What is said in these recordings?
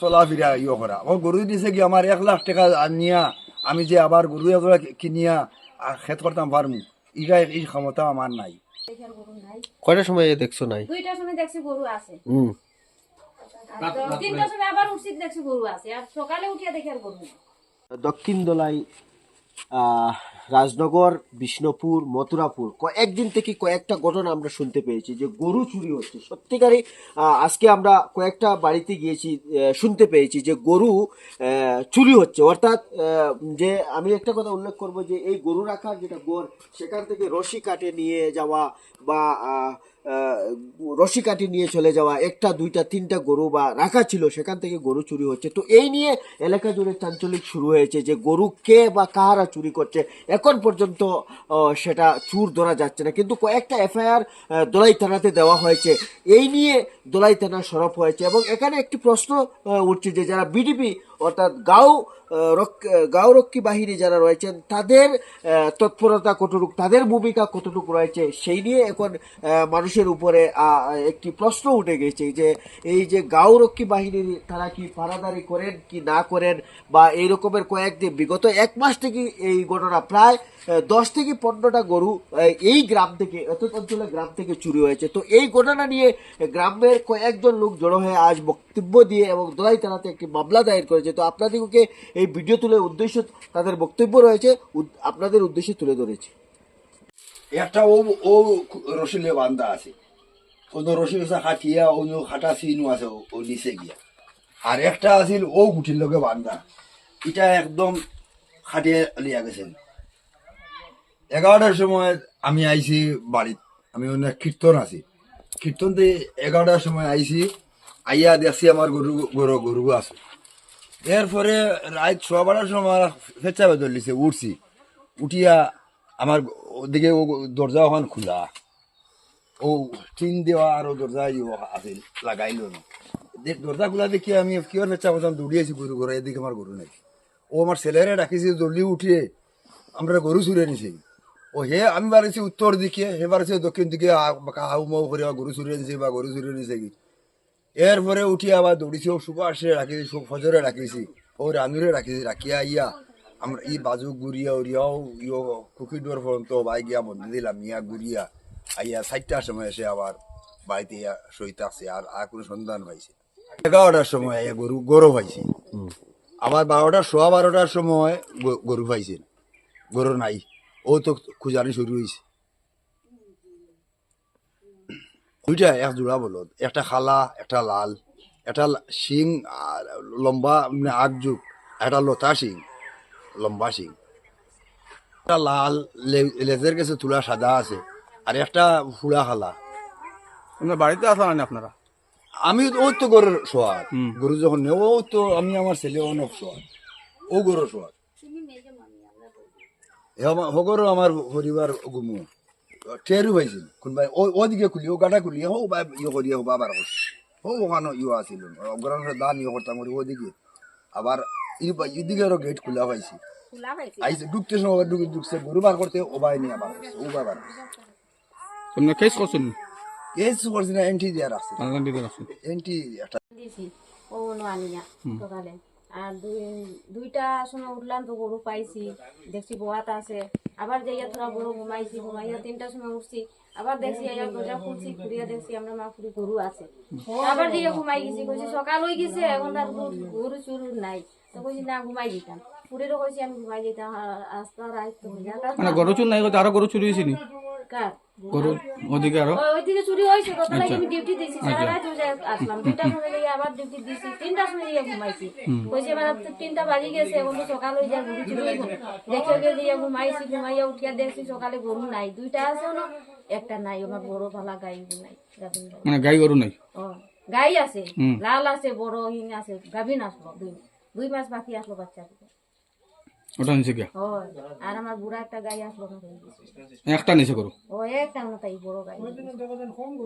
চলাফেরা ইয়ে করা ও গরু দিছে কি আমার এক লাখ টাকা আনিয়া আমি যে আবার গরু এগুলা কিনিয়া আর খেত করতাম পারমু ইগা এই ক্ষমতা আমার নাই। দেখার গরু নাই কয়টার সময় দেখছ নাই? দুইটার সময় দেখছি গরু আছে। হুম তিনটার সময় আবার উঠছি দেখছি গরু আছে। আর সকালে উঠিয়া দেখি আর গরু দক্ষিণ দোলাই আহ, রাজনগর, বিষ্ণুপুর, মথুরাপুর কয়েকদিন থেকে কয়েকটা ঘটনা আমরা শুনতে পেয়েছি যে গরু চুরি হচ্ছে। সত্যিকারই আজকে আমরা কয়েকটা বাড়িতে গিয়েছি শুনতে পেয়েছি যে গরু চুরি হচ্ছে। অর্থাৎ যে আমি একটা কথা উল্লেখ করব যে এই গরু রাখার যেটা গোর সেখান থেকে রশি কাটে নিয়ে যাওয়া বা রশি কাটি নিয়ে চলে যাওয়া, একটা, দুইটা, তিনটা গরু বা রাখা ছিল, সেখান থেকে গরু চুরি হচ্ছে। তো এই নিয়ে এলাকা জুড়ে চাঞ্চলিক শুরু হয়েছে যে গরু কে বা কাহারা চুরি করছে। এখন পর্যন্ত সেটা চুর ধরা যাচ্ছে না। কিন্তু কয়েকটা এফআইআর দোলাই থানাতে দেওয়া হয়েছে। এই নিয়ে দোলাই থানা সরব হয়েছে এবং এখানে একটি প্রশ্ন উঠছে যে যারা বিডিপি অর্থাৎ গাঁও গাঁওরক্ষী বাহিনী যারা রয়েছেন, তাদের তৎপরতা কতটুকু, তাদের ভূমিকা কতটুকু রয়েছে, সেই নিয়ে এখন মানুষের উপরে একটি প্রশ্ন উঠে গেছে যে এই যে গাঁওরক্ষী বাহিনী তারা কি পারাদারি করেন কি না করেন, বা এই রকমের কয়েকদিন, বিগত এক মাস থেকে এই ঘটনা প্রায় দশ থেকে পনেরোটা গরু এই গ্রাম থেকে, অর্থাৎ অঞ্চলের গ্রাম থেকে চুরি হয়েছে। তো এই ঘটনা নিয়ে গ্রামের কয়েকজন লোক জড়ো হয়ে আজ বক্তব্য দিয়ে এবং দোলাই থানাতে একটি মামলা দায়ের করেছে। তো আপনাদেরকে এই ভিডিও তুলে উদ্দেশ্য তাদের বক্তব্য রয়েছে। আপনাদের উদ্দেশ্যে তুলে ধরেছে। একটা ও ও রসিলে বান্ধা আছে। কোনো রসি রসা খাটিয়া অন্য খাটা চিনো আছে, ও- ও নিচে গিয়া। আর একটা আছিল ও গুটির লগে বান্ধা এটা একদম খাটিয়ে লিয়া গেছেন। এগারোটার সময় আমি আইছি বাড়িত। আমি অনেক কীর্তন আছি। কীর্তন দিয়ে এগারোটার সময় আইছি। আইয়া দেখছি আমার গরু গরু গরু আছে। এরপরে রাত সোয়া বারোটার সময় ফেচা বেদর লিছে উঠছি। উঠিয়া আমার ওদিকে ও দরজা ওখান খোলা। ও টিন দেওয়া আর ও দরজা ইয়ে আছে লাগাইল না দরজা খোলা দেখি আমি কিয়র ফেচা করতাম দৌড়িয়েছি গরু ঘরে এদিকে আমার গরু নাই। ও আমার ছেলেরে ডাকিছি জলদি উঠিয়ে আমরা গরু চুরে নিছি। ও হে, আমি বাড়িছি উত্তর দিকে, হে বাড়িছি দক্ষিণ দিকে হাউ মাউ করে গরু চুরে নিছে বা গরু চুরে নিছে কি? এরপরে উঠি আবার দৌড়িছি ও সুপাশে রাখিছি সু- ফজরে রাখিছি ও রানুরে রাখিছি রাখিয়া ইয়া আমরা ই বাজু গুড়িয়া উড়িয়াও ইয়ো কুকি ডোর পর্যন্ত বাই গিয়া বন্ধ দিলাম ইয়া গুড়িয়া আইয়া চারটার সময় এসে আবার বাড়িতে ইয়া সইতে আসছে আর আর কোনো সন্ধান পাইছে এগারোটার সময় আইয়া গরু গরু পাইছি। আবার বারোটার সোয়া বারোটার সময় গরু পাইছে গরু নাই ও তো খুঁজানি শুরু হয়েছে দুইটা এক জোড়া বলদ। একটা খালা একটা লাল। একটা শিং আর লম্বা মানে আগযুগ একটা লতা শিং লম্বা শিং। একটা লাল লে- লেজের কাছে তুলা সাদা আছে। আর একটা ফুলা খালা। আপনার বাড়িতে আসা না আপনারা? আমি ও তো গরুর সোয়াদ গরু যখন নেব ও তো আমি আমার ছেলে অনেক সোয়াদ ও গরুর সোয়াদ হগরও আমার পরিবার গুমু। টেরু হয়েছিল কোনবাই ও ওদিকে খুলি ও গাটা খুলি হো বা ইয়ে করি হো বাবার হস হো ওখানে ইয়ে আছিল গ্রামের দান ইয়ে করতাম করি ওদিকে আবার ই বা- এদিকে আরও গেট খোলা পাইছি আইসে ঢুকতে সময় ঢুকে ঢুকছে গরু বার করতে ও বাই নিয়ে আবার ও বাবার আপনি কেস করছেন এই করছি না এন্ট্রি দেওয়ার আছে আনলাম দিতে রাখছেন এন্ট্রি একটা দিছি ও নো আনিয়া সকালে আর দুই দুইটা সময় উঠলাম তো গরু পাইছি দেখছি বোয়াত আছে। আবার যাইয়া তোরা গরু ঘুমাইছি ঘুমাইয়া তিনটার সময় উঠছি। আবার দেখছি আইয়া দরজা খুলছি খুলিয়া দেখছি আমরা মা খুলি গরু আছে। আবার যাইয়া ঘুমাই গেছি কইছি সকাল হয়ে গেছে এখন আর গরু- চুরু নাই। তো কইছি না ঘুমাই দিতাম। পুরেরও কইছি আমি ঘুমাই দিতাম আস্তা রাত তো মানে গরু চুর নাই আরও গরু চুরি কার? গরু ওদিকে আরও। ওইদিকে চুরি হয়েছে কত লাগে আমি ডিউটি দিছি সারা রাত ওই আসলাম। দুইটা সময় গিয়ে আবার ডিউটি দিছি তিনটা সময় গিয়ে ঘুমাইছি। কইছে মানে তিনটা বাজে গেছে এখন তো সকাল হয়ে যায় গরু চুরি হইব। দেখে গিয়ে দিয়ে ঘুমাইছি ঘুমাইয়া উঠিয়া দেখছি সকালে গরু নাই। দুইটা আছে না একটা নাই আমার বড় ভালা গাই নাই। মানে গাই গরু নাই? গাই আছে লাল আছে বড় হিং আছে গাভিন আসলো দুই দুই মাস বাকি আসলো বাচ্চা ওটা নিচে গিয়া। আর আমার বুড়া একটা গাই আসলো একটা নিচে গরু ও একটা না তাই বড় গাই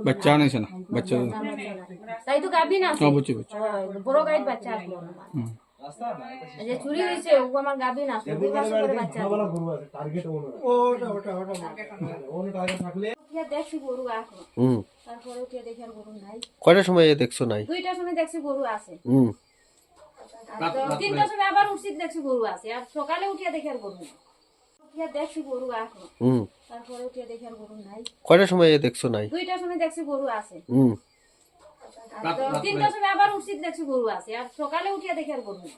বাচ্চা নিছে না বাচ্চা তাই তো গাভিন আছে ও বুঝছি বুঝছি হয়, বড় গাড়ির বাচ্চা আসলো না আমার। যে চুরি হয়েছে ও আমার গাভিন আসলো দুই মাস পরে বাচ্চা আসলো। উঠিয়া দেখছি গরু আসলো তারপরে উঠিয়া দেখি আর গরু নাই কয়টার সময় দেখছ নাই দুইটার সময় দেখছি গরু আছে হুম তো তিনটার সময় আবার উঠছি দেখছি গরু আছে আর সকালে উঠিয়া দেখি আর গরু নাই উঠিয়া দেখছি গরু এখন হুম তারপরে উঠিয়া দেখি আর গরু নাই। কয়টার সময় দেখছ নাই? দুইটার সময় দেখছি গরু আছে। হুম। তিনটার সময় আবার উঠছি দেখছি গরু আছে। আর সকালে উঠিয়া দেখি আর গরু নাই।